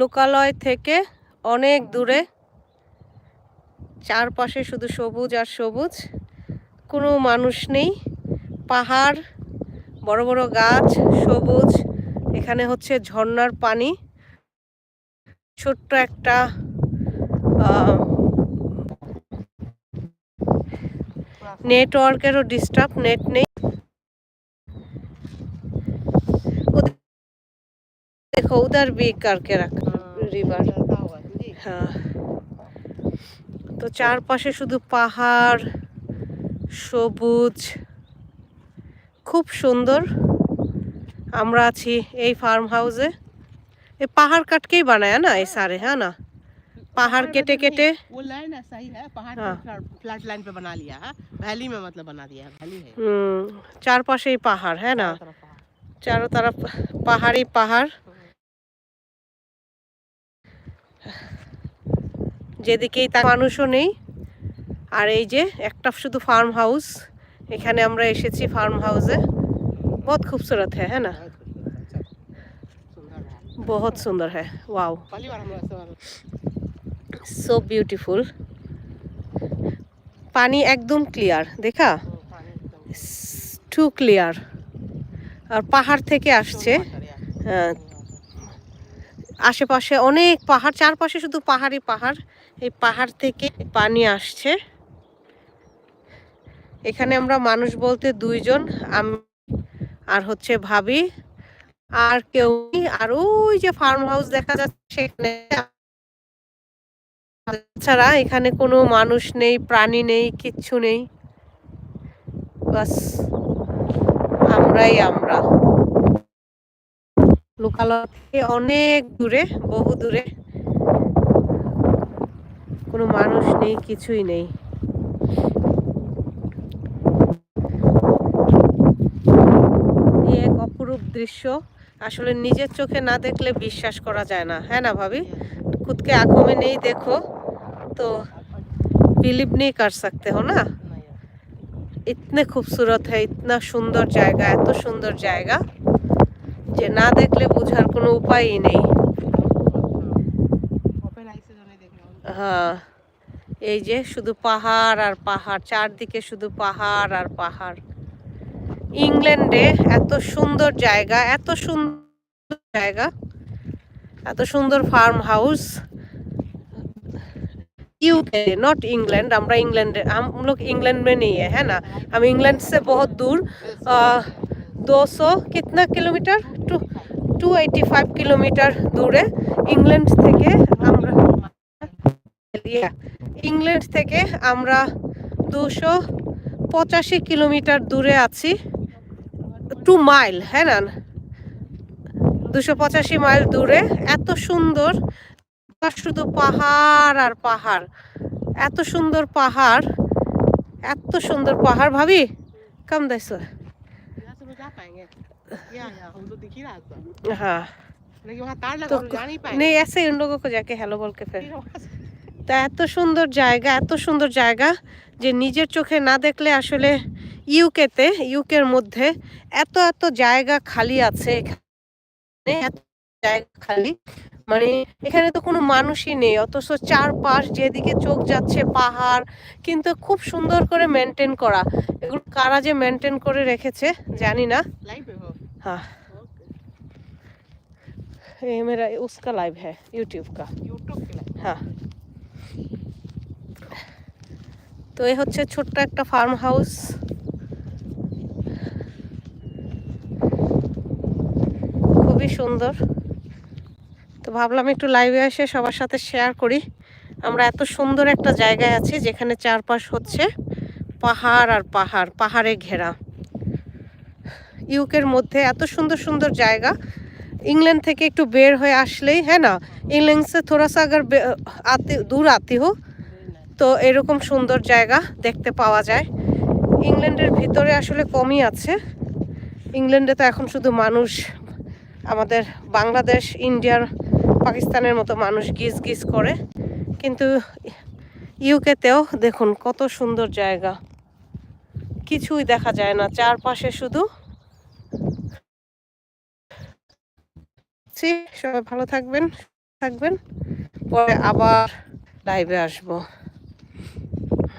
লোকালয় থেকে অনেক দূরে। চারপাশে শুধু সবুজ আর সবুজ। কোনো মানুষ নেই। পাহাড়, বড় বড় গাছ, সবুজ। এখানে হচ্ছে ঝর্নার পানি। ছোট্ট একটা নেটওয়ার্কেরও ডিস্টার্ব নেট নেই। দেখো উদার বিকারকে রাখা। करके रख रिवर হ্যাঁ তো চারপাশে শুধু পাহাড় সবুজ খুব সুন্দর আমরা আছি এই ফার্ম হাউসে এই পাহাড় কাটকেই বানায় না এই সারে হ্যাঁ না पहाड़ केटे केटे वो लाइन ऐसा ही है पहाड़ हाँ। पे फ्लैट लाइन पे बना लिया है वैली में मतलब बना दिया है वैली है হুম চারপাশেই পাহাড় হ্যাঁ না चारों तरफ पहाड़। চারো যেদিকেই তা মানুষও নেই আর এই যে একটা শুধু ফার্ম হাউস এখানে আমরা এসেছি ফার্ম হাউসে বহুত খুবসুরত হ্যাঁ হ্যাঁ না बहुत बहुत सुंदर सुंदर है अच्छा सुंदर है है वाओ पहली बार हम लोग ऐसे वाला- सो ब्यूटीफुल পানি একদম ক্লিয়ার দেখা तो पानी एकदम- টু ক্লিয়ার আর পাহাড় থেকে আসছে वाटर यार। হ্যাঁ, আশেপাশে অনেক পাহাড়, চারপাশে শুধু পাহাড়ই পাহাড়। এই পাহাড় থেকে পানি আসছে। এখানে আমরা মানুষ বলতে দুইজন, আমি আর হচ্ছে ভাবি। আর কেউ আর ওই যে ফার্ম হাউস দেখা যাচ্ছে সেখানে। ছাড়া এখানে কোনো মানুষ নেই, প্রাণী নেই, কিচ্ছু নেই। বাস, আমরাই আমরা। লোকালয় থেকে অনেক দূরে বহু দূরে কোনো মানুষ নেই কিছুই নেই এই এক অপরূপ দৃশ্য আসলে নিজের চোখে না দেখলে বিশ্বাস করা যায় না হ্যাঁ না ভাবি खुद के आंखों में नहीं देखो तो बिलीव नहीं कर सकते हो ना नहीं यार। इतने खूबसूरत है इतना সুন্দর জায়গা এত সুন্দর জায়গা যে না দেখলে বোঝার কোনো উপায়ই নেই Open eyes से जो नहीं देखना उनको- হ্যাঁ এই যে শুধু পাহাড় আর পাহাড় চারদিকে শুধু পাহাড় আর পাহাড় ইংল্যান্ডে এত সুন্দর জায়গা এত সুন্দর জায়গা এত সুন্দর farm house UK not England আমরা इंग्लैंड हम लोग इंग्लैंड में नहीं है है ना हम इंग्लैंड से बहुत दूर दो सौ कितना kilometre two two eighty five kilometre দূরে ইংল্যান্ড থেকে আমরা Yeah, ইংল্যান্ড থেকে আমরা দুশো পঁচাশি কিলোমিটার দূরে আছি টু মাইল হ্যাঁ না দুশো পঁচাশি মাইল দূরে এত সুন্দর আর শুধু পাহাড় আর পাহাড় এত সুন্দর পাহাড় এত সুন্দর পাহাড় ভাবি কম দেখছো यहाँ से लोग जा पाएंगे या या हम तो दिख ही रहा था হ্যাঁ लेकिन वहाँ तार लगा तो हम जा नहीं पाएंगे नहीं ऐसे उन लोगों को जाके हेलो बोल के फिर फिर वहाँ से- তা এত সুন্দর জায়গা এত সুন্দর জায়গা যে নিজের চোখে না দেখলে আসলে ইউকেতে ইউকের মধ্যে এত এত জায়গা খালি আছে এখানে এত জায়গা খালি মানে এখানে তো কোনো মানুষই নেই অথচ চারপাশ যেদিকে চোখ যাচ্ছে পাহাড় কিন্তু খুব সুন্দর করে মেনটেন করা এগুলো কারা যে মেনটেন করে রেখেছে জানি না लाइव पे हो हाँ ओके ये मेरा उसका लाइव है यूट्यूब का यूट्यूब के लाइव হ্যাঁ তো এই হচ্ছে ছোট্ট একটা ফার্ম হাউস খুবই সুন্দর তো ভাবলাম একটু লাইভে এসে সবার সাথে শেয়ার করি আমরা এত সুন্দর একটা জায়গায় আছি যেখানে চারপাশ হচ্ছে পাহাড় আর পাহাড় পাহাড়ে ঘেরা ইউকের মধ্যে এত সুন্দর সুন্দর জায়গা इंग्लैंड থেকে একটু বের হয়ে আসলেই হ্যাঁ না इंग्लैंड से थोड़ा सा अगर बे- आते दूर आती हो তো এরকম সুন্দর জায়গা দেখতে পাওয়া যায় ইংল্যান্ডের ভিতরে আসলে কমই আছে ইংল্যান্ডে তো এখন শুধু মানুষ আমাদের বাংলাদেশ ইন্ডিয়ার পাকিস্তানের মতো মানুষ গিজ গিজ করে। কিন্তু ইউকেতেও দেখুন কত সুন্দর জায়গা। কিছুই দেখা যায় না, চারপাশে শুধু সবাই ভালো থাকবেন থাকবেন। পরে আবার লাইভে আসব।